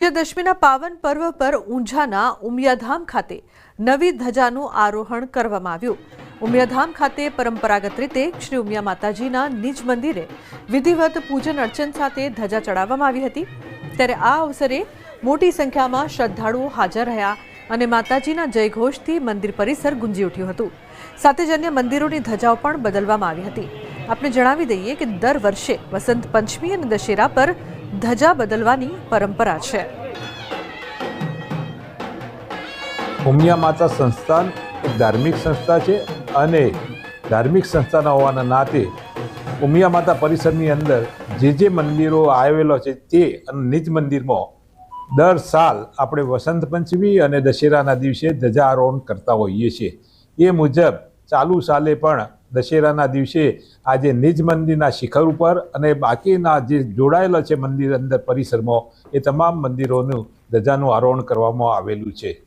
વિજયાદશમીના પાવન પર્વ પર ઊંઝાના ઉમિયાધામ ખાતે નવી ધજાનું આરોહણ કરવામાં આવ્યું. ઉમિયાધામ ખાતે પરંપરાગત રીતે શ્રી ઉમિયા માતાજીના નિજ મંદિરે વિધિવત પૂજન અર્ચન સાથે ધજા ચડાવવામાં આવી હતી. ત્યારે આ અવસરે મોટી સંખ્યામાં શ્રદ્ધાળુઓ હાજર રહ્યા અને માતાજીના જયઘોષથી મંદિર પરિસર ગુંજી ઉઠ્યું હતું. સાથે જ અન્ય મંદિરોની ધજાઓ પણ બદલવામાં આવી હતી. આપણે જણાવી દઈએ કે દર વર્ષે વસંત પંચમી અને દશેરા પર ધજા બદલવાની પરંપરા છે. ઉમિયા માતા સંસ્થાન એક ધાર્મિક સંસ્થા છે અને ધાર્મિક સંસ્થાના હોવાના નાતે ઉમિયા માતા પરિસરની અંદર જે જે મંદિરો આવેલો છે તે અને નિજ મંદિરમાં દર સાલ આપણે વસંત પંચમી અને દશેરાના દિવસે ધજારોહણ કરતા હોઈએ છીએ. એ મુજબ ચાલુ સાલે પણ દશેરાના દિવસે આજે નિજ મંદિરના શિખર ઉપર અને બાકીના જે જોડાયેલા છે મંદિર અંદર પરિસરમાં, એ તમામ મંદિરોનું ધજાનું આરોહણ કરવામાં આવેલું છે.